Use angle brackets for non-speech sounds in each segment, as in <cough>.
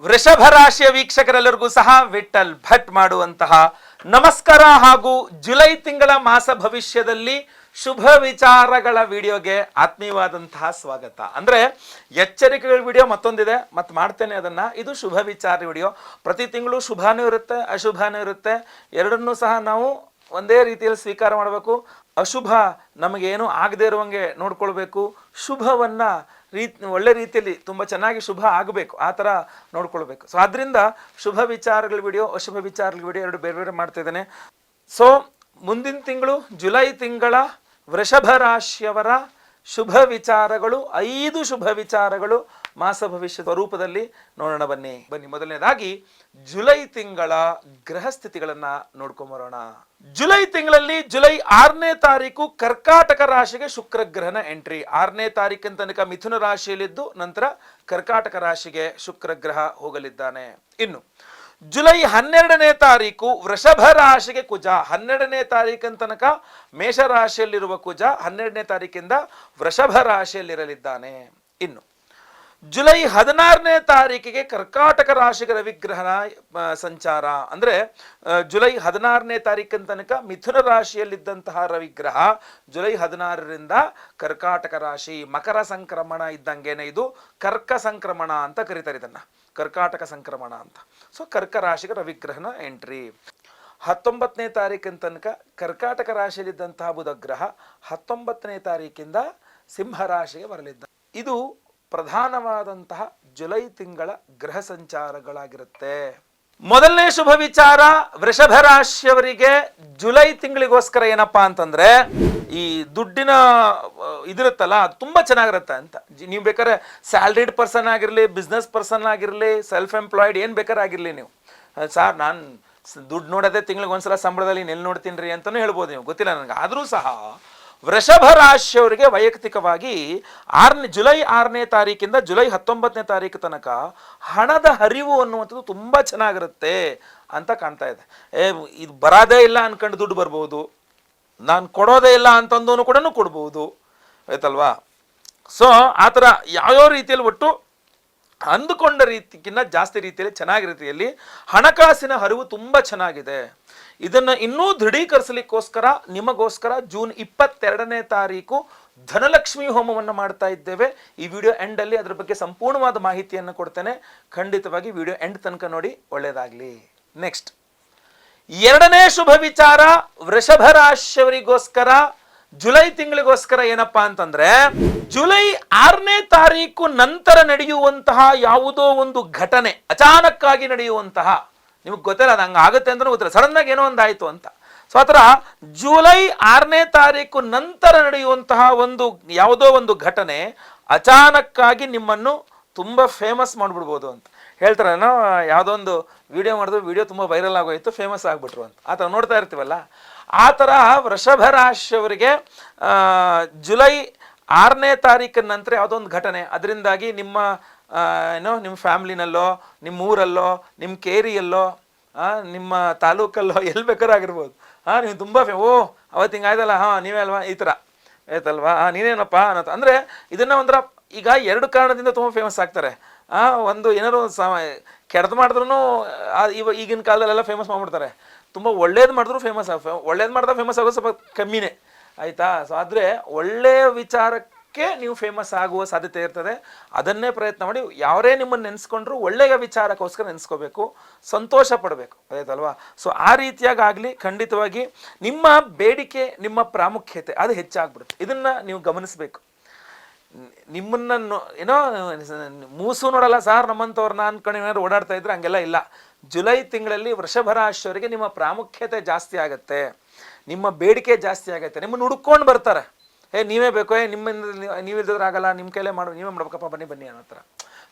ವೃಷಭ ರಾಶಿಯ ವೀಕ್ಷಕರೆಲ್ಲರಿಗೂ ಸಹ ವಿಠಲ್ ಭಟ್ ಮಾಡುವಂತಹ ನಮಸ್ಕಾರ ಹಾಗೂ ಜುಲೈ ತಿಂಗಳ ಮಾಸ ಭವಿಷ್ಯದಲ್ಲಿ ಶುಭ ವಿಚಾರಗಳ ವಿಡಿಯೋಗೆ ಆತ್ಮೀಯವಾದಂತಹ ಸ್ವಾಗತ. ಅಂದ್ರೆ ಎಚ್ಚರಿಕೆಗಳ ವಿಡಿಯೋ ಮತ್ತೊಂದಿದೆ ಮತ್ತೆ ಮಾಡ್ತೇನೆ ಅದನ್ನ. ಇದು ಶುಭ ವಿಚಾರ ವಿಡಿಯೋ. ಪ್ರತಿ ತಿಂಗಳು ಶುಭಾನೂ ಇರುತ್ತೆ, ಅಶುಭನೂ ಇರುತ್ತೆ. ಎರಡನ್ನೂ ಸಹ ನಾವು ಒಂದೇ ರೀತಿಯಲ್ಲಿ ಸ್ವೀಕಾರ ಮಾಡಬೇಕು. ಅಶುಭ ನಮಗೇನು ಆಗದೆ ಇರುವಂಗೆ ನೋಡ್ಕೊಳ್ಬೇಕು. ಶುಭವನ್ನ ರೀತಿ, ಒಳ್ಳೆ ರೀತಿಯಲ್ಲಿ ತುಂಬ ಚೆನ್ನಾಗಿ ಶುಭ ಆಗಬೇಕು, ಆ ಥರ ನೋಡ್ಕೊಳ್ಬೇಕು. ಸೊ ಆದ್ದರಿಂದ ಶುಭ ವಿಚಾರಗಳ ವಿಡಿಯೋ, ಅಶುಭ ವಿಚಾರಗಳ ವಿಡಿಯೋ ಎರಡು ಬೇರೆ ಬೇರೆ ಮಾಡ್ತಾ ಇದ್ದೇನೆ. ಸೊ ಮುಂದಿನ ತಿಂಗಳು ಜುಲೈ ತಿಂಗಳ ವೃಷಭ ರಾಶಿಯವರ ಶುಭ ವಿಚಾರಗಳು, ಐದು ಶುಭ ವಿಚಾರಗಳು ಮಾಸ ಭವಿಷ್ಯ ರೂಪದಲ್ಲಿ ನೋಡೋಣ ಬನ್ನಿ. ಬನ್ನಿ, ಮೊದಲನೇದಾಗಿ ಜುಲೈ ತಿಂಗಳ ಗ್ರಹ ಸ್ಥಿತಿಗಳನ್ನ ನೋಡ್ಕೊಂಬರೋಣ. ಜುಲೈ ತಿಂಗಳಲ್ಲಿ ಜುಲೈ ಆರನೇ ತಾರೀಕು ಕರ್ಕಾಟಕ ರಾಶಿಗೆ ಶುಕ್ರ ಗ್ರಹನ ಎಂಟ್ರಿ ಆರನೇ ತಾರೀಕಿನ ತನಕ ಮಿಥುನ ರಾಶಿಯಲ್ಲಿದ್ದು ನಂತರ ಕರ್ಕಾಟಕ ರಾಶಿಗೆ ಶುಕ್ರ ಗ್ರಹ ಹೋಗಲಿದ್ದಾನೆ. ಇನ್ನು ಜುಲೈ ಹನ್ನೆರಡನೇ ತಾರೀಕು ವೃಷಭ ರಾಶಿಗೆ ಕುಜ. ಹನ್ನೆರಡನೇ ತಾರೀಕಿನ ತನಕ ಮೇಷ ರಾಶಿಯಲ್ಲಿರುವ ಕುಜ ಹನ್ನೆರಡನೇ ತಾರೀಕಿಂದ ವೃಷಭ ರಾಶಿಯಲ್ಲಿರಲಿದ್ದಾನೆ. ಇನ್ನು ಜುಲೈ ಹದಿನಾರನೇ ತಾರೀಕಿಗೆ ಕರ್ಕಾಟಕ ರಾಶಿಗೆ ವಿಗ್ರಹನ ಸಂಚಾರ. ಅಂದ್ರೆ ಜುಲೈ ಹದಿನಾರನೇ ತಾರೀಕಿನ ತನಕ ಮಿಥುನ ರಾಶಿಯಲ್ಲಿದ್ದಂತಹ ರವಿಗ್ರಹ ಜುಲೈ ಹದಿನಾರರಿಂದ ಕರ್ಕಾಟಕ ರಾಶಿ, ಮಕರ ಸಂಕ್ರಮಣ ಇದ್ದಂಗೆನೆ ಇದು ಕರ್ಕ ಸಂಕ್ರಮಣ ಅಂತ ಕರೀತಾರೆ ಇದನ್ನ. ಕರ್ಕಾಟಕ ಸಂಕ್ರಮಣ ಅಂತ. ಸೊ ಕರ್ಕ ರಾಶಿಗೆ ರವಿಗ್ರಹನ ಎಂಟ್ರಿ ಹತ್ತೊಂಬತ್ತನೇ ತಾರೀಕಿನ ತನಕ ಕರ್ಕಾಟಕ ರಾಶಿಯಲ್ಲಿದ್ದಂತಹ ಬುಧಗ್ರಹ ಹತ್ತೊಂಬತ್ತನೇ ತಾರೀಕಿಂದ ಸಿಂಹ ರಾಶಿಗೆ ಬರಲಿದ್ದ. ಇದು ಪ್ರಧಾನವಾದಂತಹ ಜುಲೈ ತಿಂಗಳ ಗ್ರಹ ಸಂಚಾರಗಳಾಗಿರುತ್ತೆ. ಮೊದಲನೇ ಶುಭ ವಿಚಾರ, ವೃಷಭ ರಾಶಿಯವರಿಗೆ ಜುಲೈ ತಿಂಗಳಿಗೋಸ್ಕರ ಏನಪ್ಪಾ ಅಂತಂದ್ರೆ, ಈ ದುಡ್ಡಿನ, ಇದಿರುತ್ತಲ್ಲ, ಅದು ತುಂಬಾ ಚೆನ್ನಾಗಿರುತ್ತೆ ಅಂತ. ನೀವು ಬೇಕಾದ್ರೆ ಸ್ಯಾಲ್ರಿಡ್ ಪರ್ಸನ್ ಆಗಿರಲಿ, ಬಿಸ್ನೆಸ್ ಪರ್ಸನ್ ಆಗಿರಲಿ ಸೆಲ್ಫ್ ಎಂಪ್ಲಾಯ್ಡ್ ಏನು ಬೇಕಾದ್ರೆ ಆಗಿರಲಿ ನೀವು. ಸರ್, ನಾನು ದುಡ್ಡು ನೋಡೋದೇ ತಿಂಗಳಿಗೆ ಒಂದ್ಸಲ ಸಂಬಳದಲ್ಲಿ ನೆಲ್ ನೋಡ್ತೀನಿ ರೀ ಅಂತಲೂ ಹೇಳ್ಬೋದು ನೀವು. ಗೊತ್ತಿಲ್ಲ ನನಗೆ. ಆದರೂ ಸಹ ವೃಷಭ ರಾಶಿಯವರಿಗೆ ವೈಯಕ್ತಿಕವಾಗಿ ಆರನೇ, ಜುಲೈ ಆರನೇ ತಾರೀಕಿಂದ ಜುಲೈ ಹತ್ತೊಂಬತ್ತನೇ ತಾರೀಕು ತನಕ ಹಣದ ಹರಿವು ಅನ್ನುವಂಥದ್ದು ತುಂಬ ಚೆನ್ನಾಗಿರುತ್ತೆ ಅಂತ ಕಾಣ್ತಾ ಇದೆ. ಏ, ಇದು ಬರೋದೇ ಇಲ್ಲ ಅನ್ಕೊಂಡು ದುಡ್ಡು ಬರ್ಬೋದು. ನಾನು ಕೊಡೋದೇ ಇಲ್ಲ ಅಂತಂದೂ ಕೂಡ ಕೊಡ್ಬೋದು. ಆಯ್ತಲ್ವಾ? ಸೊ ಆ ಥರ ಯಾವ್ಯಾವ ರೀತಿಯಲ್ಲಿ ಒಟ್ಟು ಅಂದುಕೊಂಡ ರೀತಿಗಿನ್ನ ಜಾಸ್ತಿ ರೀತಿಯಲ್ಲಿ ಚೆನ್ನಾಗಿ ರೀತಿಯಲ್ಲಿ ಹಣಕಾಸಿನ ಹರಿವು ತುಂಬ ಚೆನ್ನಾಗಿದೆ. ಇದನ್ನು ಇನ್ನೂ ದೃಢೀಕರಿಸಲಿಕ್ಕೋಸ್ಕರ, ನಿಮಗೋಸ್ಕರ ಜೂನ್ ಇಪ್ಪತ್ತೆರಡನೇ ತಾರೀಕು ಧನಲಕ್ಷ್ಮಿ ಹೋಮವನ್ನು ಮಾಡ್ತಾ ಇದ್ದೇವೆ. ಈ ವಿಡಿಯೋ ಎಂಡಲ್ಲಿ ಅದರ ಬಗ್ಗೆ ಸಂಪೂರ್ಣವಾದ ಮಾಹಿತಿಯನ್ನು ಕೊಡ್ತೇನೆ. ಖಂಡಿತವಾಗಿ ವಿಡಿಯೋ ಎಂಡ್ ತನಕ ನೋಡಿ ಒಳ್ಳೆಯದಾಗಲಿ ನೆಕ್ಸ್ಟ್ ಎರಡನೇ ಶುಭ ವಿಚಾರ, ವೃಷಭ ರಾಶಿಯವರಿಗೋಸ್ಕರ, ಜುಲೈ ತಿಂಗಳಿಗೋಸ್ಕರ ಏನಪ್ಪಾ ಅಂತಂದ್ರೆ, ಜುಲೈ ಆರನೇ ತಾರೀಕು ನಂತರ ನಡೆಯುವಂತಹ ಯಾವುದೋ ಒಂದು ಘಟನೆ, ಅಚಾನಕ್ಕಾಗಿ ನಡೆಯುವಂತಹ ನಿಮಗೆ ಗೊತ್ತಿಲ್ಲ ಅದು ಹಂಗೆ ಆಗುತ್ತೆ ಅಂತ ಗೊತ್ತಿಲ್ಲ. ಸಡನ್ ಆಗಿ ಏನೋ ಒಂದು ಆಯಿತು ಅಂತ. ಸೊ ಆ ಥರ ಜುಲೈ ಆರನೇ ತಾರೀಕು ನಂತರ ನಡೆಯುವಂತಹ ಒಂದು, ಯಾವುದೋ ಒಂದು ಘಟನೆ ಅಚಾನಕ್ಕಾಗಿ ನಿಮ್ಮನ್ನು ತುಂಬ ಫೇಮಸ್ ಮಾಡಿಬಿಡ್ಬೋದು ಅಂತ. ಹೇಳ್ತಾರೆ ಯಾವುದೋ ಒಂದು ವಿಡಿಯೋ ಮಾಡಿದ್ರು ವಿಡಿಯೋ ತುಂಬ ವೈರಲ್ ಆಗೋಯ್ತು ಫೇಮಸ್ ಆಗಿಬಿಟ್ರು ಅಂತ. ಆ ಥರ ನೋಡ್ತಾ ಇರ್ತೀವಲ್ಲ? ಆ ಥರ ವೃಷಭ ರಾಶಿಯವರಿಗೆ ಜುಲೈ ಆರನೇ ತಾರೀಕಿನ ನಂತರ ಯಾವುದೋ ಒಂದು ಘಟನೆ. ಅದರಿಂದಾಗಿ ನಿಮ್ಮ ಏನೋ ನಿಮ್ಮ ಫ್ಯಾಮ್ಲಿನಲ್ಲೋ ನಿಮ್ಮ ಊರಲ್ಲೋ ನಿಮ್ಮ ಕೇರಿಯಲ್ಲೋ ನಿಮ್ಮ ತಾಲೂಕಲ್ಲೋ <laughs> ಎಲ್ಲಿ ಬೇಕಾದ್ರೂ ಆಗಿರ್ಬೋದು. ಹಾಂ ನೀವು ತುಂಬ ಫೇ ಓ ಅವತ್ತು ಹಿಂಗಾಯ್ತಲ್ಲ ಹಾಂ, ನೀವೇ ಅಲ್ವಾ? ಈ ಥರ ಆಯ್ತಲ್ವಾ? ಹಾಂ ನೀನೇನಪ್ಪ ಅನ್ನೋದು. ಅಂದರೆ ಇದನ್ನು ಒಂಥರ ಈಗ ಎರಡು ಕಾರಣದಿಂದ ತುಂಬ ಫೇಮಸ್ ಆಗ್ತಾರೆ. ಹಾಂ ಒಂದು ಏನಾದ್ರು ಒಂದು ಸಮ, ಕೆಡ್ದು ಮಾಡಿದ್ರು ಇವ ಈಗಿನ ಕಾಲದಲ್ಲೆಲ್ಲ ಫೇಮಸ್ ಮಾಡ್ಬಿಡ್ತಾರೆ. ತುಂಬ ಒಳ್ಳೇದು ಮಾಡಿದ್ರು ಫೇಮಸ್ ಒಳ್ಳೇದು ಮಾಡಿದ್ರೆ ಫೇಮಸ್ ಆಗೋದು ಸ್ವಲ್ಪ ಕಮ್ಮಿನೇ. ಆಯಿತಾ? ಸೊ ಆದರೆ ಒಳ್ಳೆಯ ವಿಚಾರಕ್ಕೆ ನೀವು ಫೇಮಸ್ ಆಗುವ ಸಾಧ್ಯತೆ ಇರ್ತದೆ. ಅದನ್ನೇ ಪ್ರಯತ್ನ ಮಾಡಿ, ಯಾರೇ ನಿಮ್ಮನ್ನು ನೆನೆಸ್ಕೊಂಡ್ರು ಒಳ್ಳೆಯ ವಿಚಾರಕ್ಕೋಸ್ಕರ ನೆನೆಸ್ಕೋಬೇಕು, ಸಂತೋಷ ಪಡಬೇಕು, ಆಯ್ತಲ್ವಾ? ಸೊ ಆ ರೀತಿಯಾಗಿ ಆಗಲಿ ಖಂಡಿತವಾಗಿ ನಿಮ್ಮ ಬೇಡಿಕೆ, ನಿಮ್ಮ ಪ್ರಾಮುಖ್ಯತೆ ಅದು ಹೆಚ್ಚಾಗ್ಬಿಡುತ್ತೆ. ಇದನ್ನು ನೀವು ಗಮನಿಸಬೇಕು. ನಿಮ್ಮನ್ನ ಏನೋ, ಮೂಸು ನೋಡಲ್ಲ ಸಾರ್ ನಮ್ಮಂಥವ್ರನ್ನ ಅನ್ಕೊಂಡು ಏನಾದ್ರು ಓಡಾಡ್ತಾ ಇದ್ರೆ ಹಂಗೆಲ್ಲ ಇಲ್ಲ. ಜುಲೈ ತಿಂಗಳಲ್ಲಿ ವೃಷಭ ರಾಶಿಯವರಿಗೆ ನಿಮ್ಮ ಪ್ರಾಮುಖ್ಯತೆ ಜಾಸ್ತಿ ಆಗುತ್ತೆ. ನಿಮ್ಮ ಬೇಡಿಕೆ ಜಾಸ್ತಿ ಆಗುತ್ತೆ. ನಿಮ್ಮನ್ನು ಹುಡ್ಕೊಂಡು ಬರ್ತಾರೆ. ಏ ನೀವೇ ಬೇಕು ಏ ನಿಮ್ಮಿಂದ ನೀವಿಲ್ದಿದ್ರೆ ಆಗಲ್ಲ ನಿಮ್ಮ ಕೈಲೇ ಮಾಡು, ನೀವೇ ಮಾಡ್ಬೇಕಪ್ಪ, ಬನ್ನಿ ಬನ್ನಿ ಅನ್ನೋ ಥರ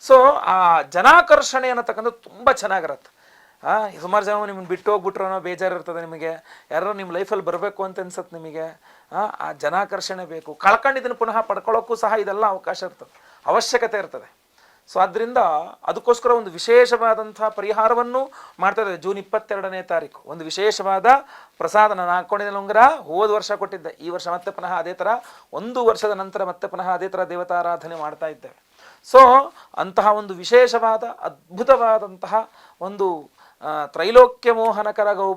ಸೊ ಆ ಜನಾಕರ್ಷಣೆ ಅನ್ನತಕ್ಕಂಥ ತುಂಬ ಚೆನ್ನಾಗಿರುತ್ತೆ. ಆ, ಸುಮಾರು ಜನ ನಿಮ್ಮನ್ನು ಬಿಟ್ಟು ಹೋಗ್ಬಿಟ್ರು ಅನ್ನೋ ಬೇಜಾರು ಇರ್ತದೆ ನಿಮಗೆ. ಯಾರೋ ನಿಮ್ಮ ಲೈಫಲ್ಲಿ ಬರಬೇಕು ಅಂತ ಅನ್ಸತ್ತೆ ನಿಮಗೆ. ಆ ಜನಾಕರ್ಷಣೆ ಬೇಕು. ಕಳ್ಕೊಂಡಿದ್ದನ್ನು ಪುನಃ ಪಡ್ಕೊಳ್ಳೋಕ್ಕೂ ಸಹ ಇದೆಲ್ಲ ಅವಕಾಶ ಇರ್ತದೆ. ಅವಶ್ಯಕತೆ ಇರ್ತದೆ. ಸೊ ಆದ್ದರಿಂದ ಅದಕ್ಕೋಸ್ಕರ ಒಂದು ವಿಶೇಷವಾದಂಥ ಪರಿಹಾರವನ್ನು ಮಾಡ್ತಾ ಇದ್ದಾರೆ. ಜೂನ್ ಇಪ್ಪತ್ತೆರಡನೇ ತಾರೀಕು. ಒಂದು ವಿಶೇಷವಾದ ಪ್ರಸಾದ ನಾನು ಹಾಕ್ಕೊಂಡಿದ್ದ ಉಂಗುರ ಹೋದ ವರ್ಷ ಕೊಟ್ಟಿದ್ದೆ. ಈ ವರ್ಷ ಮತ್ತೆ ಪುನಃ ಅದೇ ಥರ, ಒಂದು ವರ್ಷದ ನಂತರ ಮತ್ತೆ ಪುನಃ ಅದೇ ಥರ ದೇವತಾರಾಧನೆ ಮಾಡ್ತಾ ಇದ್ದೇವೆ ಸೊ ಅಂತಹ ಒಂದು ವಿಶೇಷವಾದ, ಅದ್ಭುತವಾದಂತಹ ಒಂದು ತ್ರೈಲೋಕ್ಯ ಮೋಹನಕರ ಗೌ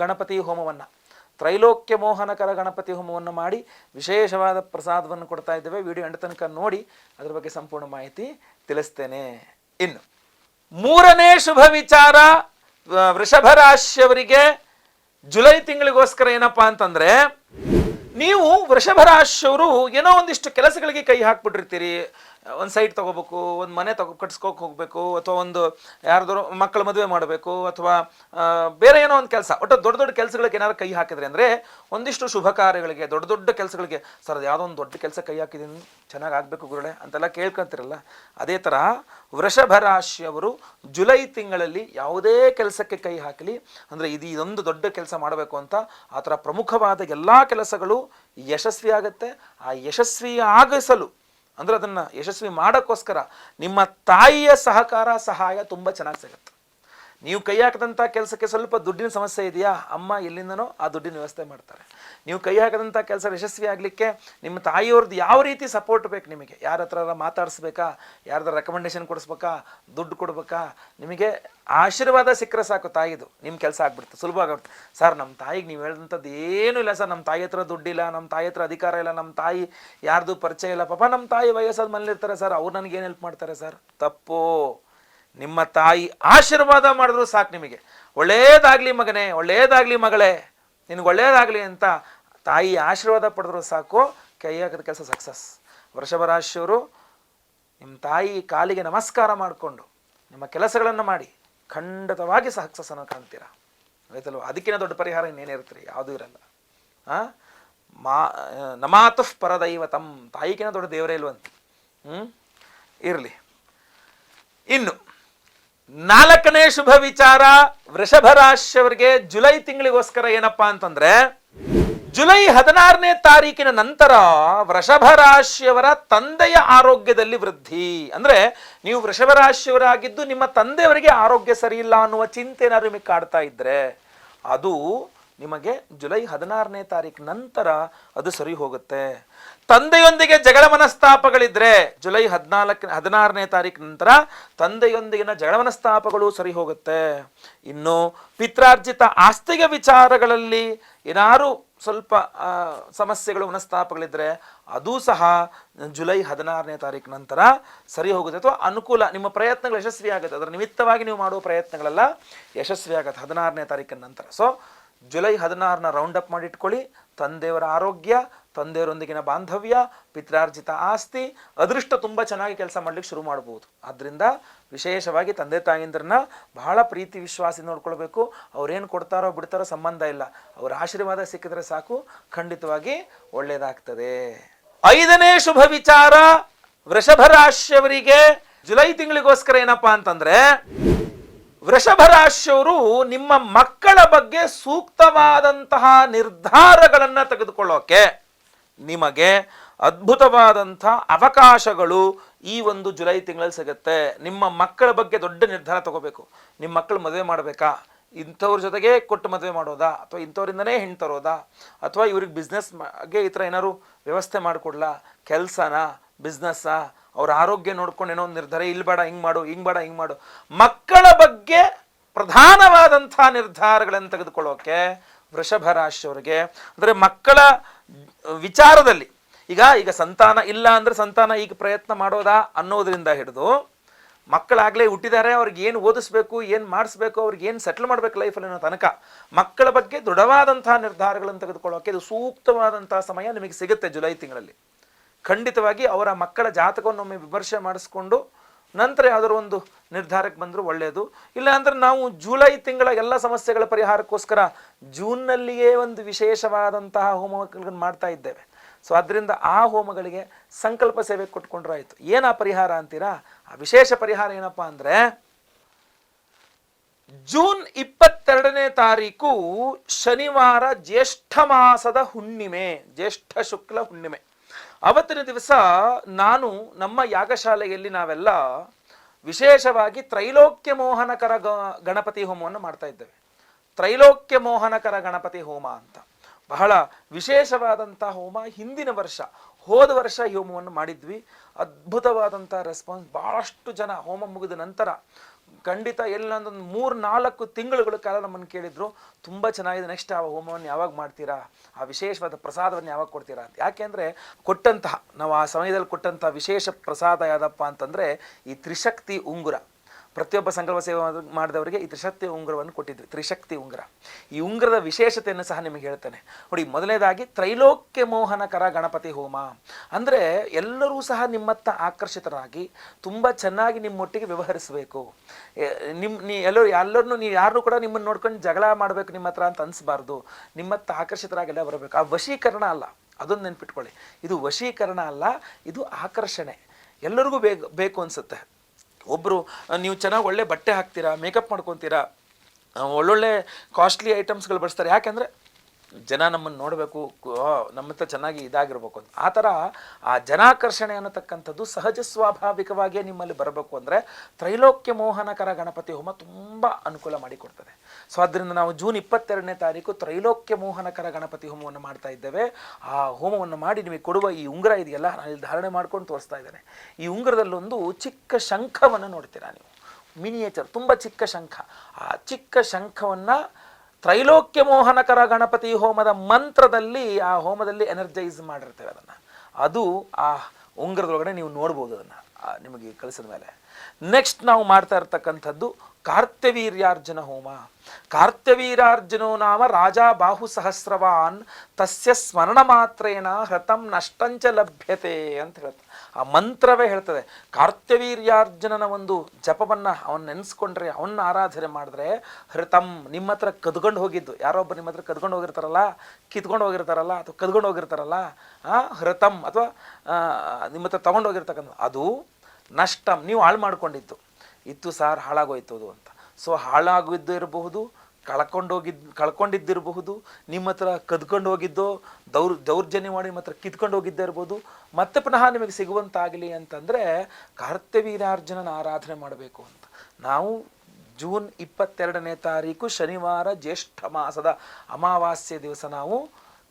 ಗಣಪತಿ ಹೋಮವನ್ನು ತ್ರೈಲೋಕ್ಯ ಮೋಹನಕರ ಗಣಪತಿ ಹೋಮವನ್ನು ಮಾಡಿ ವಿಶೇಷವಾದ ಪ್ರಸಾದವನ್ನು ಕೊಡ್ತಾ ಇದ್ದೇವೆ. ವಿಡಿಯೋ ಎಂಡ ತನಕ ನೋಡಿ ಅದರ ಬಗ್ಗೆ ಸಂಪೂರ್ಣ ಮಾಹಿತಿ ತಿಳಿಸ್ತೇನೆ. ಇನ್ನು ಮೂರನೇ ಶುಭ ವಿಚಾರ ವೃಷಭ ರಾಶಿಯವರಿಗೆ ಜುಲೈ ತಿಂಗಳಿಗೋಸ್ಕರ ಏನಪ್ಪಾ ಅಂತಂದ್ರೆ, ನೀವು ವೃಷಭ ರಾಶಿಯವರು ಏನೋ ಒಂದಿಷ್ಟು ಕೆಲಸಗಳಿಗೆ ಕೈ ಹಾಕ್ಬಿಟ್ಟಿರ್ತೀರಿ. ಒಂದು ಸೈಟ್ ತಗೋಬೇಕು, ಒಂದು ಮನೆ ತಗೋ, ಕಟ್ಸ್ಕೋಕೆ ಹೋಗಬೇಕು, ಅಥವಾ ಒಂದು ಯಾರ್ದಾರು ಮಕ್ಕಳ ಮದುವೆ ಮಾಡಬೇಕು, ಅಥವಾ ಬೇರೆ ಏನೋ ಒಂದು ಕೆಲಸ. ಒಟ್ಟು ದೊಡ್ಡ ದೊಡ್ಡ ಕೆಲಸಗಳಿಗೆ ಏನಾದ್ರು ಕೈ ಹಾಕಿದ್ರೆ ಅಂದರೆ ಒಂದಿಷ್ಟು ಶುಭ ಕಾರ್ಯಗಳಿಗೆ, ದೊಡ್ಡ ದೊಡ್ಡ ಕೆಲಸಗಳಿಗೆ, ಸರ್, ಅದು ಯಾವುದೋ ಒಂದು ದೊಡ್ಡ ಕೆಲಸ ಕೈ ಹಾಕಿದ್ದೀನಿ ಚೆನ್ನಾಗಿ ಆಗಬೇಕು ಗುರುಳೆ ಅಂತೆಲ್ಲ ಕೇಳ್ಕೊಂತಿರಲ್ಲ. ಅದೇ ಥರ ವೃಷಭ ರಾಶಿಯವರು ಜುಲೈ ತಿಂಗಳಲ್ಲಿ ಯಾವುದೇ ಕೆಲಸಕ್ಕೆ ಕೈ ಹಾಕಲಿ. ಅಂದರೆ ಇದು ಇದೊಂದು ದೊಡ್ಡ ಕೆಲಸ ಮಾಡಬೇಕು ಅಂತ ಆ ಥರ ಪ್ರಮುಖವಾದ ಎಲ್ಲ ಕೆಲಸಗಳು ಯಶಸ್ವಿ ಆಗುತ್ತೆ ಆ ಯಶಸ್ವಿ ಆಗಿಸಲು ಅಂದ್ರೆ ಅದನ್ನ ಯಶಸ್ವಿ ಮಾಡೋಕ್ಕೋಸ್ಕರ ನಿಮ್ಮ ತಾಯಿಯ ಸಹಕಾರ ಸಹಾಯ ತುಂಬ ಚೆನ್ನಾಗಿ ಸಿಗುತ್ತೆ. ನೀವು ಕೈ ಹಾಕದಂಥ ಕೆಲಸಕ್ಕೆ ಸ್ವಲ್ಪ ದುಡ್ಡಿನ ಸಮಸ್ಯೆ ಇದೆಯಾ? ಅಮ್ಮ ಎಲ್ಲಿಂದನೋ ಆ ದುಡ್ಡಿನ ವ್ಯವಸ್ಥೆ ಮಾಡ್ತಾರೆ. ನೀವು ಕೈ ಹಾಕದಂಥ ಕೆಲಸ ಯಶಸ್ವಿ ಆಗಲಿಕ್ಕೆ ನಿಮ್ಮ ತಾಯಿಯವ್ರದ್ದು ಯಾವ ರೀತಿ ಸಪೋರ್ಟ್ ಬೇಕು ನಿಮಗೆ? ಯಾರ ಹತ್ರ ಮಾತಾಡಿಸ್ಬೇಕಾ? ಯಾರ್ದಾರ ರೆಕಮೆಂಡೇಶನ್ ಕೊಡಿಸ್ಬೇಕಾ? ದುಡ್ಡು ಕೊಡ್ಬೇಕಾ? ನಿಮಗೆ ಆಶೀರ್ವಾದ ಸಿಕ್ಕರೆ ಸಾಕು ತಾಯಿದು. ನಿಮ್ಮ ಕೆಲಸ ಆಗ್ಬಿಡ್ತು ಸುಲಭ ಆಗ್ಬಿಡ್ತು. ಸರ್, ನಮ್ಮ ತಾಯಿಗೆ ನೀವು ಹೇಳಿದಂಥದ್ದು ಏನೂ ಇಲ್ಲ ಸರ್. ನಮ್ಮ ತಾಯಿ ಹತ್ರ ದುಡ್ಡಿಲ್ಲ, ನಮ್ಮ ತಾಯಿ ಹತ್ರ ಅಧಿಕಾರ ಇಲ್ಲ, ನಮ್ಮ ತಾಯಿ ಯಾರ್ದು ಪರಿಚಯ ಇಲ್ಲ. ಪಾಪ ನಮ್ಮ ತಾಯಿ ವಯಸ್ಸಾದ ಮನೇಲಿರ್ತಾರೆ ಸರ್. ಅವ್ರು ನನಗೇನು ಹೆಲ್ಪ್ ಮಾಡ್ತಾರೆ ಸರ್? ತಪ್ಪು. ನಿಮ್ಮ ತಾಯಿ ಆಶೀರ್ವಾದ ಮಾಡಿದ್ರು ಸಾಕು ನಿಮಗೆ. ಒಳ್ಳೇದಾಗ್ಲಿ ಮಗನೇ, ಒಳ್ಳೇದಾಗ್ಲಿ ಮಗಳೇ, ನಿನಗೆ ಒಳ್ಳೇದಾಗ್ಲಿ ಅಂತ ತಾಯಿ ಆಶೀರ್ವಾದ ಪಡೆದ್ರು ಸಾಕು ಕೈ ಹಾಕಿದ ಕೆಲಸ ಸಕ್ಸಸ್ ವೃಷಭ ರಾಶಿಯವರು ನಿಮ್ಮ ತಾಯಿ ಕಾಲಿಗೆ ನಮಸ್ಕಾರ ಮಾಡಿಕೊಂಡು, ನಿಮ್ಮ ಕೆಲಸಗಳನ್ನು ಮಾಡಿ, ಖಂಡಿತವಾಗಿ ಸಕ್ಸಸ್ಸನ್ನು ಕಾಣ್ತೀರಾ? ಆಯ್ತಲ್ವ? ಅದಕ್ಕಿಂತ ದೊಡ್ಡ ಪರಿಹಾರ ಇನ್ನೇನಿರುತ್ತೆ ಯಾವುದೂ ಇರಲ್ಲ. ಆ? ಮಾ, ನಮಾತುಃ ತಮ್ಮ ತಾಯಿಕಿನ ದೊಡ್ಡ ದೇವರೇ ಇಲ್ವಂತ. ಹ್ಞೂ ಇರಲಿ. ಇನ್ನು ನಾಲ್ಕನೇ ಶುಭ ವಿಚಾರ, ವೃಷಭ ರಾಶಿಯವರಿಗೆ ಜುಲೈ ತಿಂಗಳಿಗೋಸ್ಕರ ಏನಪ್ಪಾ ಅಂತಂದ್ರೆ, ಜುಲೈ ಹದಿನಾರನೇ ತಾರೀಕಿನ ನಂತರ ವೃಷಭ ರಾಶಿಯವರ ತಂದೆಯ ಆರೋಗ್ಯದಲ್ಲಿ ವೃದ್ಧಿ. ಅಂದ್ರೆ ನೀವು ವೃಷಭ ರಾಶಿಯವರಾಗಿದ್ದು ನಿಮ್ಮ ತಂದೆಯವರಿಗೆ ಆರೋಗ್ಯ ಸರಿಯಿಲ್ಲ ಅನ್ನುವ ಚಿಂತೆ ನಿಮಗೆ ಕಾಡ್ತಾ ಇದ್ರೆ, ಅದು ನಿಮಗೆ ಜುಲೈ ಹದಿನಾರನೇ ತಾರೀಕು ನಂತರ ಅದು ಸರಿ ಹೋಗುತ್ತೆ. ತಂದೆಯೊಂದಿಗೆ ಜಗಳ ಮನಸ್ತಾಪಗಳಿದ್ರೆ ಜುಲೈ ಹದಿನಾಲ್ಕ ಹದಿನಾರನೇ ತಾರೀಕು ನಂತರ ತಂದೆಯೊಂದಿಗಿನ ಜಗಳ ಮನಸ್ತಾಪಗಳು ಸರಿ ಹೋಗುತ್ತೆ. ಇನ್ನು ಪಿತ್ರಾರ್ಜಿತ ಆಸ್ತಿಗೆ ವಿಚಾರಗಳಲ್ಲಿ ಏನಾರು ಸ್ವಲ್ಪ ಸಮಸ್ಯೆಗಳು, ಮನಸ್ತಾಪಗಳಿದ್ರೆ ಅದೂ ಸಹ ಜುಲೈ ಹದಿನಾರನೇ ತಾರೀಕು ನಂತರ ಸರಿ ಹೋಗುತ್ತೆ. ಅಥವಾ ಅನುಕೂಲ, ನಿಮ್ಮ ಪ್ರಯತ್ನಗಳು ಯಶಸ್ವಿ ಆಗುತ್ತೆ ಅದರ ನಿಮಿತ್ತವಾಗಿ ನೀವು ಮಾಡುವ ಪ್ರಯತ್ನಗಳೆಲ್ಲ ಯಶಸ್ವಿ ಆಗುತ್ತೆ ಹದಿನಾರನೇ ತಾರೀಕಿನ ನಂತರ. ಸೊ ಜುಲೈ ಹದಿನಾರನ ರೌಂಡ್ ಅಪ್ ಮಾಡಿಟ್ಕೊಳ್ಳಿ ತಂದೆಯವರ ಆರೋಗ್ಯ, ತಂದೆಯವರೊಂದಿಗಿನ ಬಾಂಧವ್ಯ, ಪಿತ್ರಾರ್ಜಿತ ಆಸ್ತಿ, ಅದೃಷ್ಟ ತುಂಬ ಚೆನ್ನಾಗಿ ಕೆಲಸ ಮಾಡ್ಲಿಕ್ಕೆ ಶುರು ಮಾಡ್ಬೋದು. ಆದ್ದರಿಂದ ವಿಶೇಷವಾಗಿ ತಂದೆ ತಾಯಿಂದ್ರನ್ನ ಬಹಳ ಪ್ರೀತಿ ವಿಶ್ವಾಸ ನೋಡ್ಕೊಳ್ಬೇಕು. ಅವ್ರೇನು ಕೊಡ್ತಾರೋ ಬಿಡ್ತಾರೋ ಸಂಬಂಧ ಇಲ್ಲ. ಅವರ ಆಶೀರ್ವಾದ ಸಿಕ್ಕಿದ್ರೆ ಸಾಕು. ಖಂಡಿತವಾಗಿ ಒಳ್ಳೆಯದಾಗ್ತದೆ ಐದನೇ ಶುಭ ವಿಚಾರ ವೃಷಭ ರಾಶಿಯವರಿಗೆ ಜುಲೈ ತಿಂಗಳಿಗೋಸ್ಕರ ಏನಪ್ಪಾ ಅಂತಂದ್ರೆ ವೃಷಭ ರಾಶಿಯವರು ನಿಮ್ಮ ಮಕ್ಕಳ ಬಗ್ಗೆ ಸೂಕ್ತವಾದಂತಹ ನಿರ್ಧಾರಗಳನ್ನು ತೆಗೆದುಕೊಳ್ಳೋಕೆ ನಿಮಗೆ ಅದ್ಭುತವಾದಂಥ ಅವಕಾಶಗಳು ಈ ಒಂದು ಜುಲೈ ತಿಂಗಳಲ್ಲಿ ಸಿಗುತ್ತೆ. ನಿಮ್ಮ ಮಕ್ಕಳ ಬಗ್ಗೆ ದೊಡ್ಡ ನಿರ್ಧಾರ ತಗೋಬೇಕು. ನಿಮ್ಮ ಮಕ್ಕಳು ಮದುವೆ ಮಾಡಬೇಕಾ? ಇಂಥವ್ರ ಜೊತೆಗೆ ಕೊಟ್ಟು ಮದುವೆ ಮಾಡೋದಾ? ಅಥವಾ ಇಂಥವ್ರಿಂದನೇ ಹೆಣ್ಣು ತರೋದಾ? ಅಥವಾ ಇವ್ರಿಗೆ ಬಿಸ್ನೆಸ್ಗೆ ಈ ಥರ ಏನಾದ್ರು ವ್ಯವಸ್ಥೆ ಮಾಡಿಕೊಡ್ಲಾ? ಕೆಲಸನ? ಬಿಸ್ನೆಸ್ಸಾ ಅವ್ರ ಆರೋಗ್ಯ ನೋಡ್ಕೊಂಡು ಏನೋ ಒಂದು ನಿರ್ಧಾರ, ಇಲ್ಲಿ ಬೇಡ, ಹಿಂಗೆ ಮಾಡು, ಹಿಂಗೆ ಬೇಡ, ಹಿಂಗೆ ಮಾಡು. ಮಕ್ಕಳ ಬಗ್ಗೆ ಪ್ರಧಾನವಾದಂಥ ನಿರ್ಧಾರಗಳನ್ನು ತೆಗೆದುಕೊಳ್ಳೋಕೆ ವೃಷಭ ರಾಶಿಯವರಿಗೆ ಅಂದರೆ ಮಕ್ಕಳ ವಿಚಾರದಲ್ಲಿ, ಈಗ ಈಗ ಸಂತಾನ ಇಲ್ಲ ಅಂದರೆ ಸಂತಾನ ಈಗ ಪ್ರಯತ್ನ ಮಾಡೋದಾ ಅನ್ನೋದರಿಂದ ಹಿಡಿದು ಮಕ್ಕಳಾಗಲೇ ಹುಟ್ಟಿದ್ದಾರೆ ಅವ್ರಿಗೆ ಏನು ಓದಿಸ್ಬೇಕು, ಏನು ಮಾಡಿಸ್ಬೇಕು, ಅವ್ರಿಗೆ ಏನು ಸೆಟ್ಲ್ ಮಾಡಬೇಕು ಲೈಫಲ್ಲಿ ಅನ್ನೋ ತನಕ ಮಕ್ಕಳ ಬಗ್ಗೆ ದೃಢವಾದಂತಹ ನಿರ್ಧಾರಗಳನ್ನು ತೆಗೆದುಕೊಳ್ಳೋಕೆ ಇದು ಸೂಕ್ತವಾದಂತಹ ಸಮಯ ನಿಮಗೆ ಸಿಗುತ್ತೆ ಜುಲೈ ತಿಂಗಳಲ್ಲಿ. ಖಂಡಿತವಾಗಿ ಅವರ ಮಕ್ಕಳ ಜಾತಕವನ್ನೊಮ್ಮೆ ವಿಮರ್ಶೆ ಮಾಡಿಸ್ಕೊಂಡು ನಂತರ ಯಾವುದಾದ್ರು ಒಂದು ನಿರ್ಧಾರಕ್ಕೆ ಬಂದರೂ ಒಳ್ಳೆಯದು ಇಲ್ಲ ಅಂದ್ರೆ ನಾವು ಜುಲೈ ತಿಂಗಳ ಎಲ್ಲ ಸಮಸ್ಯೆಗಳ ಪರಿಹಾರಕ್ಕೋಸ್ಕರ ಜೂನ್ನಲ್ಲಿಯೇ ಒಂದು ವಿಶೇಷವಾದಂತಹ ಹೋಮವರ್ಕ್ಗಳನ್ನು ಮಾಡ್ತಾ ಇದ್ದೇವೆ. ಸೊ ಅದರಿಂದ ಆ ಹೋಮಗಳಿಗೆ ಸಂಕಲ್ಪ ಸೇವೆ ಕೊಟ್ಕೊಂಡ್ರೆ ಆಯಿತು. ಏನು ಆ ಪರಿಹಾರ ಅಂತೀರಾ? ಆ ವಿಶೇಷ ಪರಿಹಾರ ಏನಪ್ಪ ಅಂದರೆ, ಜೂನ್ ಇಪ್ಪತ್ತೆರಡನೇ ತಾರೀಕು ಶನಿವಾರ ಜ್ಯೇಷ್ಠ ಮಾಸದ ಹುಣ್ಣಿಮೆ, ಜ್ಯೇಷ್ಠ ಶುಕ್ಲ ಹುಣ್ಣಿಮೆ. ಅವತ್ತಿನ ದಿವಸ ನಾನು ನಮ್ಮ ಯಾಗಶಾಲೆಯಲ್ಲಿ ನಾವೆಲ್ಲ ವಿಶೇಷವಾಗಿ ತ್ರೈಲೋಕ್ಯ ಮೋಹನಕರ ಗಣಪತಿ ಹೋಮವನ್ನು ಮಾಡ್ತಾ ಇದ್ದೇವೆ. ತ್ರೈಲೋಕ್ಯ ಮೋಹನಕರ ಗಣಪತಿ ಹೋಮ ಅಂತ. ಬಹಳ ವಿಶೇಷವಾದಂಥ ಹೋಮ. ಹಿಂದಿನ ವರ್ಷ, ಹೋದ ವರ್ಷ ಈ ಹೋಮವನ್ನು ಮಾಡಿದ್ವಿ. ಅದ್ಭುತವಾದಂಥ ರೆಸ್ಪಾನ್ಸ್ ಭಾಳಷ್ಟು ಜನ ಹೋಮ ಮುಗಿದ ನಂತರ ಖಂಡಿತ ಎಲ್ಲ ಒಂದು ಮೂರು, ನಾಲ್ಕು ತಿಂಗಳುಗಳ ಕಾಲ ನಮ್ಮನ್ನು ಕೇಳಿದ್ರು, ತುಂಬ ಚೆನ್ನಾಗಿದೆ ನೆಕ್ಸ್ಟ್ ಆ ಹೋಮವನ್ನು ಯಾವಾಗ ಮಾಡ್ತೀರಾ? ಆ ವಿಶೇಷವಾದ ಪ್ರಸಾದವನ್ನು ಯಾವಾಗ ಕೊಡ್ತೀರಾ? ಅಂತ. ಯಾಕೆಂದರೆ ಕೊಟ್ಟಂತಹ, ನಾವು ಆ ಸಮಯದಲ್ಲಿ ಕೊಟ್ಟಂತಹ ವಿಶೇಷ ಪ್ರಸಾದ ಯಾವುದಪ್ಪ ಅಂತಂದರೆ ಈ ತ್ರಿಶಕ್ತಿ ಉಂಗುರ. ಪ್ರತಿಯೊಬ್ಬ ಸಂಕಲ್ಪ ಸೇವೆ ಮಾಡಿದವರಿಗೆ ಈ ತ್ರಿಶಕ್ತಿ ಉಂಗುರವನ್ನು ಕೊಟ್ಟಿದ್ವಿ. ತ್ರಿಶಕ್ತಿ ಉಂಗುರ. ಈ ಉಂಗುರದ ವಿಶೇಷತೆಯನ್ನು ಸಹ ನಿಮಗೆ ಹೇಳ್ತೇನೆ. ನೋಡಿ, ಮೊದಲನೇದಾಗಿ ತ್ರೈಲೋಕ್ಯ ಮೋಹನಕರ ಗಣಪತಿ ಹೋಮ. ಅಂದರೆ ಎಲ್ಲರೂ ಸಹ ನಿಮ್ಮತ್ತ ಆಕರ್ಷಿತರಾಗಿ ತುಂಬ ಚೆನ್ನಾಗಿ ನಿಮ್ಮೊಟ್ಟಿಗೆ ವ್ಯವಹರಿಸಬೇಕು. ನಿಮ್ಮ ನೀ ಎಲ್ಲರೂ, ಎಲ್ಲರನ್ನೂ ನೀವು ಯಾರನ್ನೂ ಕೂಡ ನಿಮ್ಮನ್ನು ನೋಡ್ಕೊಂಡು ಜಗಳ ಮಾಡಬೇಕು ನಿಮ್ಮ ಹತ್ರ ಅಂತ ಅನಿಸ್ಬಾರ್ದು. ನಿಮ್ಮತ್ತ ಆಕರ್ಷಿತರಾಗೆಲ್ಲ ಬರಬೇಕು. ಆ ವಶೀಕರಣ ಅಲ್ಲ. ಅದೊಂದು ನೆನ್ಪಿಟ್ಕೊಳ್ಳಿ. ಇದು ವಶೀಕರಣ ಅಲ್ಲ, ಇದು ಆಕರ್ಷಣೆ. ಎಲ್ಲರಿಗೂ ಬೇಕು ಬೇಕು ಅನಿಸುತ್ತೆ. ಒಬ್ಬರು ನೀವು ಚೆನ್ನಾಗಿ ಒಳ್ಳೆ ಬಟ್ಟೆ ಹಾಕ್ತೀರಾ ಮೇಕಪ್ ಮಾಡ್ಕೊತೀರಾ ಒಳ್ಳೊಳ್ಳೆ ಕಾಸ್ಟ್ಲಿ ಐಟಮ್ಸ್ಗಳು ಬಳಸ್ತಾರೆ. ಯಾಕೆಂದರೆ ಜನ ನಮ್ಮನ್ನು ನೋಡಬೇಕು ನಮ್ಮ ಹತ್ರ ಚೆನ್ನಾಗಿ ಇದಾಗಿರ್ಬೇಕು ಅಂತ. ಆ ಥರ ಆ ಜನಾಕರ್ಷಣೆ ಅನ್ನತಕ್ಕಂಥದ್ದು ಸಹಜ ಸ್ವಾಭಾವಿಕವಾಗಿ ನಿಮ್ಮಲ್ಲಿ ಬರಬೇಕು ಅಂದರೆ ತ್ರೈಲೋಕ್ಯ ಮೋಹನಕರ ಗಣಪತಿ ಹೋಮ ತುಂಬ ಅನುಕೂಲ ಮಾಡಿಕೊಡ್ತದೆ. ಸೊ ಆದ್ದರಿಂದ ನಾವು ಜೂನ್ ಇಪ್ಪತ್ತೆರಡನೇ ತಾರೀಕು ತ್ರೈಲೋಕ್ಯ ಮೋಹನಕರ ಗಣಪತಿ ಹೋಮವನ್ನು ಮಾಡ್ತಾ ಇದ್ದೇವೆ. ಆ ಹೋಮವನ್ನು ಮಾಡಿ ನಿಮಗೆ ಕೊಡುವ ಈ ಉಂಗುರ ಇದೆಯಲ್ಲ ನಾನು ಇಲ್ಲಿ ಧಾರಣೆ ಮಾಡ್ಕೊಂಡು ತೋರಿಸ್ತಾ ಇದ್ದೇನೆ. ಈ ಉಂಗುರದಲ್ಲೊಂದು ಚಿಕ್ಕ ಶಂಖವನ್ನು ನೋಡ್ತೀರಾ ನೀವು? ಮಿನಿಯೇಚರ್ ತುಂಬ ಚಿಕ್ಕ ಶಂಖ. ಆ ಚಿಕ್ಕ ಶಂಖವನ್ನು ತ್ರೈಲೋಕ್ಯ ಮೋಹನಕರ ಗಣಪತಿ ಹೋಮದ ಮಂತ್ರದಲ್ಲಿ ಆ ಹೋಮದಲ್ಲಿ ಎನರ್ಜೈಸ್ ಮಾಡಿರ್ತೇವೆ ಅದನ್ನು. ಅದು ಆ ಉಂಗ್ರದೊಳಗಡೆ ನೀವು ನೋಡ್ಬೋದು ಅದನ್ನು ನಿಮಗೆ ಕಳಿಸಿದ ಮೇಲೆ. ನೆಕ್ಸ್ಟ್ ನಾವು ಮಾಡ್ತಾ ಇರ್ತಕ್ಕಂಥದ್ದು ಕಾರ್ತ್ಯವೀರ್ಯಾರ್ಜುನ ಹೋಮ. ಕಾರ್ತ್ಯವೀರಾರ್ಜುನೋ ನಾಮ ರಾಜಾ ಬಾಹು ಸಹಸ್ರವಾನ್, ತಸ್ಯ ಸ್ಮರಣ ಮಾತ್ರೇನ ಹೃತಂ ನಷ್ಟಂಚ ಲಭ್ಯತೆ ಅಂತ ಹೇಳುತ್ತೆ ಆ ಮಂತ್ರವೇ ಹೇಳ್ತದೆ ಕಾರ್ತವೀರ್ಯಾರ್ಜುನನ ಒಂದು ಜಪವನ್ನು ಅವನ್ನ ನೆನೆಸ್ಕೊಂಡ್ರೆ, ಅವನ್ನ ಆರಾಧನೆ ಮಾಡಿದ್ರೆ ಹೃತಂ ನಿಮ್ಮ ಹತ್ರ ಕದ್ಕೊಂಡು ಹೋಗಿದ್ದು. ಯಾರೊಬ್ಬ ನಿಮ್ಮ ಹತ್ರ ಕದ್ಕೊಂಡು ಹೋಗಿರ್ತಾರಲ್ಲ, ಕಿತ್ಕೊಂಡು ಹೋಗಿರ್ತಾರಲ್ಲ, ಅಥವಾ ಕದ್ಕೊಂಡು ಹೋಗಿರ್ತಾರಲ್ಲ, ಆ ಹೃತಂ ಅಥವಾ ನಿಮ್ಮ ಹತ್ರ ತಗೊಂಡು ಹೋಗಿರ್ತಕ್ಕಂಥ ಅದು ನಷ್ಟಂ, ನೀವು ಹಾಳು ಮಾಡ್ಕೊಂಡಿದ್ದು. ಇತ್ತು ಸಾರ್ ಹಾಳಾಗೋಯ್ತು ಅದು ಅಂತ. ಸೊ ಹಾಳಾಗಿದ್ದು ಇರಬಹುದು ಕಳ್ಕೊಂಡೋಗಿದ್, ಕಳ್ಕೊಂಡಿದ್ದಿರಬಹುದು, ನಿಮ್ಮ ಹತ್ರ ಕದ್ಕೊಂಡು ಹೋಗಿದ್ದೋ ದೌರ್, ದೌರ್ಜನ್ಯ ಮಾಡಿ ನಿಮ್ಮ ಹತ್ರ ಕಿತ್ಕೊಂಡು ಹೋಗಿದ್ದೇ ಇರ್ಬೋದು, ಮತ್ತೆ ಪುನಃ ನಿಮಗೆ ಸಿಗುವಂತಾಗಲಿ ಅಂತಂದರೆ ಕಾರ್ತವೀರಾರ್ಜುನನ ಆರಾಧನೆ ಮಾಡಬೇಕು ಅಂತ. ನಾವು ಜೂನ್ ಇಪ್ಪತ್ತೆರಡನೇ ತಾರೀಕು ಶನಿವಾರ ಜ್ಯೇಷ್ಠ ಮಾಸದ ಅಮಾವಾಸ್ಯೆ ದಿವಸ ನಾವು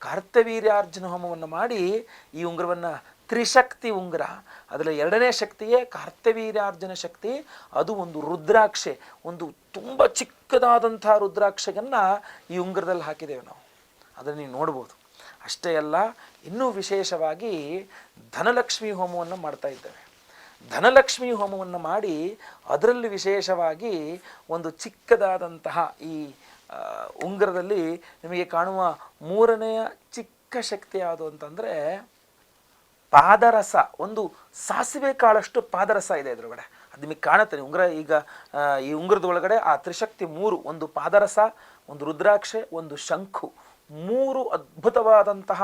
ಕಾರ್ತವೀರ್ಯಾರ್ಜುನ ಹೋಮವನ್ನು ಮಾಡಿ ಈ ಉಂಗುರವನ್ನು ತ್ರಿಶಕ್ತಿ ಉಂಗುರ. ಅದರಲ್ಲಿ ಎರಡನೇ ಶಕ್ತಿಯೇ ಕಾರ್ತವೀರ್ಯಾರ್ಜುನ ಶಕ್ತಿ. ಅದು ಒಂದು ರುದ್ರಾಕ್ಷೆ, ಒಂದು ತುಂಬ ಚಿಕ್ಕದಾದಂಥ ರುದ್ರಾಕ್ಷೆಯನ್ನು ಈ ಉಂಗುರದಲ್ಲಿ ಹಾಕಿದ್ದೇವೆ ನಾವು. ಅದನ್ನು ನೀವು ನೋಡ್ಬೋದು. ಅಷ್ಟೇ ಅಲ್ಲ, ಇನ್ನೂ ವಿಶೇಷವಾಗಿ ಧನಲಕ್ಷ್ಮಿ ಹೋಮವನ್ನು ಮಾಡ್ತಾ ಇದ್ದೇವೆ. ಧನಲಕ್ಷ್ಮಿ ಹೋಮವನ್ನು ಮಾಡಿ ಅದರಲ್ಲಿ ವಿಶೇಷವಾಗಿ ಒಂದು ಚಿಕ್ಕದಾದಂತಹ ಈ ಉಂಗುರದಲ್ಲಿ ನಿಮಗೆ ಕಾಣುವ ಮೂರನೆಯ ಚಿಕ್ಕ ಶಕ್ತಿ ಯಾವುದು ಅಂತಂದರೆ ಪಾದರಸ, ಒಂದು ಸಾಸಿವೆ ಕಾಳಷ್ಟು ಪಾದರಸ ಇದೆ ಇದ್ರೊಳಗಡೆ ಅದು ನಿಮಗೆ ಕಾಣುತ್ತೆ ಉಂಗುರ ಈಗ ಈ ಉಂಗುರದ ಒಳಗಡೆ ಆ ತ್ರಿಶಕ್ತಿ ಮೂರು, ಒಂದು ಪಾದರಸ, ಒಂದು ರುದ್ರಾಕ್ಷೆ, ಒಂದು ಶಂಖು, ಮೂರು ಅದ್ಭುತವಾದಂತಹ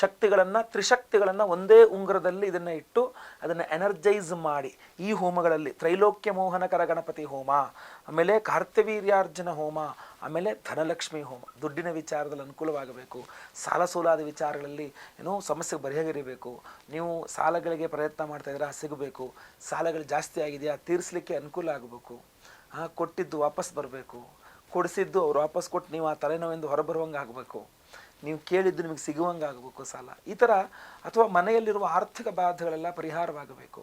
ಶಕ್ತಿಗಳನ್ನು, ತ್ರಿಶಕ್ತಿಗಳನ್ನು ಒಂದೇ ಉಂಗುರದಲ್ಲಿ ಇದನ್ನು ಇಟ್ಟು ಅದನ್ನು ಎನರ್ಜೈಸ್ ಮಾಡಿ ಈ ಹೋಮಗಳಲ್ಲಿ, ತ್ರೈಲೋಕ್ಯ ಮೋಹನಕರ ಗಣಪತಿ ಹೋಮ, ಆಮೇಲೆ ಕಾರ್ತವೀರ್ಯಾರ್ಜುನ ಹೋಮ, ಆಮೇಲೆ ಧನಲಕ್ಷ್ಮಿ ಹೋಮ. ದುಡ್ಡಿನ ವಿಚಾರದಲ್ಲಿ ಅನುಕೂಲವಾಗಬೇಕು. ಸಾಲ ಸೋಲಾದ ವಿಚಾರಗಳಲ್ಲಿ ಏನೋ ಸಮಸ್ಯೆ ಬಗೆಹರಿಬೇಕು ನೀವು ಸಾಲಗಳಿಗೆ ಪ್ರಯತ್ನ ಮಾಡ್ತಾ ಇದ್ದೀರಾ ಸಿಗಬೇಕು. ಸಾಲಗಳು ಜಾಸ್ತಿ ಆಗಿದೆಯಾ ತೀರಿಸಲಿಕ್ಕೆ ಅನುಕೂಲ ಆಗಬೇಕು. ಕೊಟ್ಟಿದ್ದು ವಾಪಸ್ ಬರಬೇಕು. ಕೊಡಿಸಿದ್ದು ಅವ್ರು ವಾಪಸ್ ಕೊಟ್ಟು ನೀವು ಆ ತಲೆನೋವೆಂದು ಹೊರಬರುವಂಗೆ ಆಗಬೇಕು. ನೀವು ಕೇಳಿದ್ದು ನಿಮಗೆ ಸಿಗುವಂಗೆ ಆಗಬೇಕು ಸಾಲ. ಈ ಥರ ಅಥವಾ ಮನೆಯಲ್ಲಿರುವ ಆರ್ಥಿಕ ಬಾಧೆಗಳೆಲ್ಲ ಪರಿಹಾರವಾಗಬೇಕು.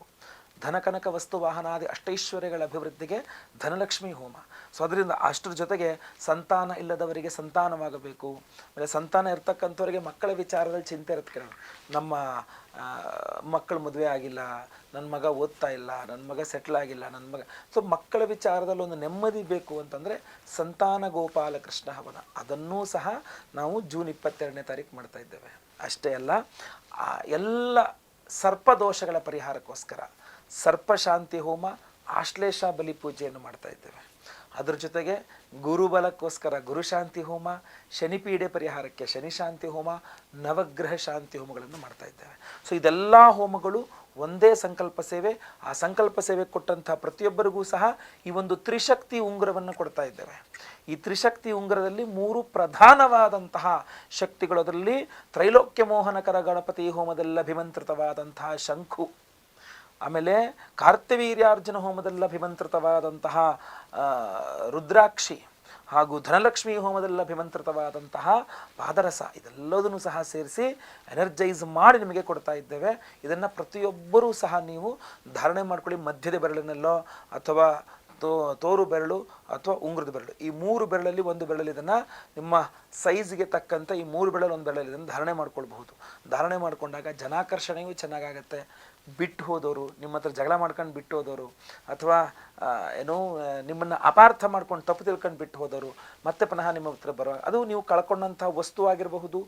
ಧನಕನಕ ವಸ್ತು ವಾಹನಾದಿ ಅಷ್ಟೈಶ್ವರ್ಯಗಳ ಅಭಿವೃದ್ಧಿಗೆ ಧನಲಕ್ಷ್ಮಿ ಹೋಮ. ಸೊ ಅದರಿಂದ ಅಷ್ಟರ ಜೊತೆಗೆ ಸಂತಾನ ಇಲ್ಲದವರಿಗೆ ಸಂತಾನವಾಗಬೇಕು. ಆಮೇಲೆ ಸಂತಾನ ಇರ್ತಕ್ಕಂಥವರಿಗೆ ಮಕ್ಕಳ ವಿಚಾರದಲ್ಲಿ ಚಿಂತೆ ಇರುತ್ತೆ ನಮ್ಮ ಮಕ್ಕಳು ಮದುವೆ ಆಗಿಲ್ಲ ನನ್ನ ಮಗ ಓದ್ತಾ ಇಲ್ಲ ನನ್ನ ಮಗ ಸೆಟ್ಲ್ ಆಗಿಲ್ಲ ನನ್ನ ಮಗ. ಸೊ ಮಕ್ಕಳ ವಿಚಾರದಲ್ಲಿ ಒಂದು ನೆಮ್ಮದಿ ಬೇಕು ಅಂತಂದರೆ ಸಂತಾನ ಗೋಪಾಲ ಕೃಷ್ಣ ಹವನ ಅದನ್ನೂ ಸಹ ನಾವು ಜೂನ್ ಇಪ್ಪತ್ತೆರಡನೇ ತಾರೀಕು ಮಾಡ್ತಾ ಇದ್ದೇವೆ. ಅಷ್ಟೇ ಅಲ್ಲ ಎಲ್ಲ ಸರ್ಪದೋಷಗಳ ಪರಿಹಾರಕ್ಕೋಸ್ಕರ ಸರ್ಪಶಾಂತಿ ಹೋಮ, ಆಶ್ಲೇಷ ಬಲಿ ಪೂಜೆಯನ್ನು ಮಾಡ್ತಾ ಇದ್ದೇವೆ. ಅದ್ರ ಜೊತೆಗೆ ಗುರುಬಲಕ್ಕೋಸ್ಕರ ಗುರುಶಾಂತಿ ಹೋಮ, ಶನಿಪೀಡೆ ಪರಿಹಾರಕ್ಕೆ ಶನಿಶಾಂತಿ ಹೋಮ, ನವಗ್ರಹ ಶಾಂತಿ ಹೋಮಗಳನ್ನು ಮಾಡ್ತಾ ಇದ್ದೇವೆ. ಸೊ ಇದೆಲ್ಲ ಹೋಮಗಳು ಒಂದೇ ಸಂಕಲ್ಪ ಸೇವೆ. ಆ ಸಂಕಲ್ಪ ಸೇವೆ ಕೊಟ್ಟಂತಹ ಪ್ರತಿಯೊಬ್ಬರಿಗೂ ಸಹ ಈ ಒಂದು ತ್ರಿಶಕ್ತಿ ಉಂಗುರವನ್ನು ಕೊಡ್ತಾ ಇದ್ದೇವೆ. ಈ ತ್ರಿಶಕ್ತಿ ಉಂಗುರದಲ್ಲಿ ಮೂರು ಪ್ರಧಾನವಾದಂತಹ ಶಕ್ತಿಗಳು. ಅದರಲ್ಲಿ ತ್ರೈಲೋಕ್ಯ ಮೋಹನಕರ ಗಣಪತಿ ಹೋಮದಲ್ಲಿ ಅಭಿಮಂತ್ರಿತವಾದಂತಹ ಶಂಖು. ಆಮೇಲೆ ಕಾರ್ತವೀರ್ಯಾರ್ಜುನ ಹೋಮದಲ್ಲಿ ಅಭಿಮಂತ್ರಿತವಾದಂತಹ ರುದ್ರಾಕ್ಷಿ ಹಾಗೂ ಧನಲಕ್ಷ್ಮಿ ಹೋಮದಲ್ಲಿ ಅಭಿಮಂತ್ರಿತವಾದಂತಹ ಪಾದರಸ, ಇದೆಲ್ಲದನ್ನು ಸಹ ಸೇರಿಸಿ ಎನರ್ಜೈಸ್ ಮಾಡಿ ನಿಮಗೆ ಕೊಡ್ತಾ ಇದ್ದೇವೆ. ಇದನ್ನು ಪ್ರತಿಯೊಬ್ಬರೂ ಸಹ ನೀವು ಧಾರಣೆ ಮಾಡ್ಕೊಳ್ಳಿ. ಮಧ್ಯದ ಬೆರಳಿನಲ್ಲೋ ಅಥವಾ ತೋ, ತೋರು ಬೆರಳು ಅಥವಾ ಉಂಗುರದ ಬೆರಳು. ಈ ಮೂರು ಬೆರಳಲ್ಲಿ ಒಂದು ಬೆರಳಲ್ಲಿ ಇದನ್ನು ನಿಮ್ಮ ಸೈಜ್ಗೆ ತಕ್ಕಂತೆ ಈ ಮೂರು ಬೆರಳಲ್ಲಿ ಒಂದು ಬೆರಳಲ್ಲಿ ಇದನ್ನು ಧಾರಣೆ ಮಾಡ್ಕೊಳ್ಬಹುದು. ಧಾರಣೆ ಮಾಡಿಕೊಂಡಾಗ ಜನಾಕರ್ಷಣೆಯೂ ಚೆನ್ನಾಗಾಗತ್ತೆ. ಬಿಟ್ಟು ಹೋದವರು ನಿಮ್ಮ ಹತ್ರ ಜಗಳ ಮಾಡ್ಕೊಂಡು ಬಿಟ್ಟು ಹೋದವರು ಅಥವಾ ಏನೋ ನಿಮ್ಮನ್ನು ಅಪಾರ್ಥ ಮಾಡ್ಕೊಂಡು ತಪ್ಪು ತಿಳ್ಕೊಂಡು ಬಿಟ್ಟು ಹೋದವರು ಮತ್ತೆ ಪುನಃ ನಿಮ್ಮ ಹತ್ರ ಬರೋ, ಅದು ನೀವು ಕಳ್ಕೊಂಡಂಥ ವಸ್ತು ಆಗಿರಬಹುದು,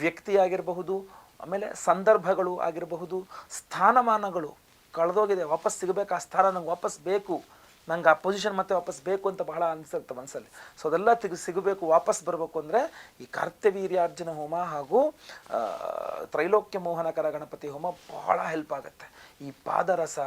ವ್ಯಕ್ತಿ ಆಗಿರಬಹುದು, ಆಮೇಲೆ ಸಂದರ್ಭಗಳು ಆಗಿರಬಹುದು, ಸ್ಥಾನಮಾನಗಳು ಕಳೆದೋಗಿದೆ, ವಾಪಸ್ ಸಿಗಬೇಕು, ಆ ಸ್ಥಾನ ನಂಗೆ ವಾಪಸ್ ಬೇಕು. ನಂಗೆ ಆ ಪೊಸಿಷನ್ ಮತ್ತೆ ವಾಪಸ್ ಬೇಕು ಅಂತ ಬಹಳ ಅನಿಸುತ್ತೆ ಮನಸ್ಸಲ್ಲಿ ಸೊ ಅದೆಲ್ಲ ತೆಗೆ, ಸಿಗಬೇಕು, ವಾಪಸ್ ಬರಬೇಕು ಅಂದರೆ ಈ ಕರ್ತವೀರ್ಯಾರ್ಜುನ ಹೋಮ ಹಾಗೂ ತ್ರೈಲೋಕ್ಯ ಮೋಹನಕರ ಗಣಪತಿ ಹೋಮ ಬಹಳ ಹೆಲ್ಪ್ ಆಗುತ್ತೆ. ಈ ಪಾದರಸ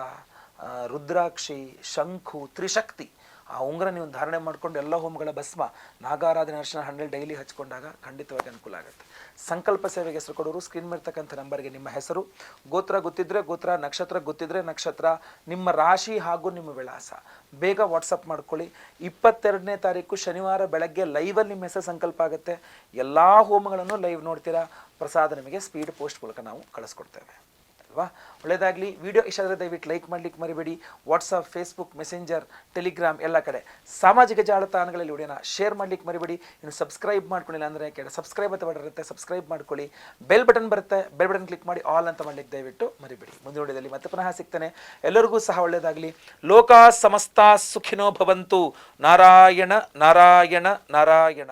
ರುದ್ರಾಕ್ಷಿ, ಶಂಖು, ತ್ರಿಶಕ್ತಿ ಆ ಉಂಗುರ ನೀವು ಧಾರಣೆ ಮಾಡಿಕೊಂಡು ಎಲ್ಲ ಹೋಮಗಳ ಭಸ್ಮ, ನಾಗಾರಾಧನೆ, ಅರ್ಶನ ಹಣ್ಣಲ್ಲಿ ಡೈಲಿ ಹಚ್ಕೊಂಡಾಗ ಖಂಡಿತವಾಗಿ ಅನುಕೂಲ ಆಗುತ್ತೆ. ಸಂಕಲ್ಪ ಸೇವೆಗೆ ಹೆಸರು ಕೊಡೋರು ಸ್ಕ್ರೀನ್ ಮೇಲ್ತಕ್ಕಂಥ ನಂಬರ್ಗೆ ನಿಮ್ಮ ಹೆಸರು. ಗೋತ್ರ ಗೊತ್ತಿದ್ರೆ ಗೋತ್ರ, ನಕ್ಷತ್ರ ಗೊತ್ತಿದ್ರೆ ನಕ್ಷತ್ರ, ನಿಮ್ಮ ರಾಶಿ ಹಾಗೂ ನಿಮ್ಮ ವಿಳಾಸ. ಬೇಗ ವಾಟ್ಸಪ್ ಮಾಡ್ಕೊಳ್ಳಿ. ಇಪ್ಪತ್ತೆರಡನೇ ತಾರೀಕು ಶನಿವಾರ ಬೆಳಗ್ಗೆ ಲೈವಲ್ಲಿ ನಿಮ್ಮ ಹೆಸರು ಸಂಕಲ್ಪ ಆಗುತ್ತೆ. ಎಲ್ಲ ಹೋಮಗಳನ್ನು ಲೈವ್ ನೋಡ್ತೀರಾ? ಪ್ರಸಾದ ನಿಮಗೆ ಸ್ಪೀಡ್ ಪೋಸ್ಟ್ ಮೂಲಕ ನಾವು ಕಳಿಸ್ಕೊಡ್ತೇವೆ. ಅಲ್ವಾ ಒಳ್ಳೆಯದಾಗಲಿ ವಿಡಿಯೋ ಇಷ್ಟ ಆದರೆ ದಯವಿಟ್ಟು ಲೈಕ್ ಮಾಡ್ಲಿಕ್ಕೆ ಮರಿಬೇಡಿ. ವಾಟ್ಸಪ್ ಫೇಸ್ಬುಕ್ ಮೆಸೆಂಜರ್ ಟೆಲಿಗ್ರಾಮ್ ಎಲ್ಲ ಕಡೆ. ಸಾಮಾಜಿಕ ಜಾಲತಾಣಗಳಲ್ಲಿ ವಿಡಿಯೋನ ಶೇರ್ ಮಾಡ್ಲಿಕ್ಕೆ ಮರಿಬೇಡಿ. ಇನ್ನು ಸಬ್ಸ್ಕ್ರೈಬ್ ಮಾಡ್ಕೊಂಡಿಲ್ಲ ಅಂದರೆ ಕೆಳ ಸಬ್ಸ್ಕ್ರೈಬ್ ಅಂತ ಬಟನ್ ಸಬ್ಸ್ಕ್ರೈಬ್ ಮಾಡ್ಕೊಳ್ಳಿ. ಬೆಲ್ ಬಟನ್ ಬರುತ್ತೆ. ಬೆಲ್ ಬಟನ್ ಕ್ಲಿಕ್ ಮಾಡಿ ಆಲ್ ಅಂತ ಮಾಡ್ಲಿಕ್ಕೆ ದಯವಿಟ್ಟು ಮರಿಬೇಡಿ. ಮುಂದಿನ ವಿಡಿಯೋದಲ್ಲಿ ಮತ್ತೆ ಪುನಃ ಸಿಗ್ತಾನೆ. ಎಲ್ಲರಿಗೂ ಸಹ ಒಳ್ಳೆಯದಾಗಲಿ ಲೋಕ ಸಮಸ್ತ ಸುಖಿನೋ ಭವಂತು. ನಾರಾಯಣ ನಾರಾಯಣ ನಾರಾಯಣ.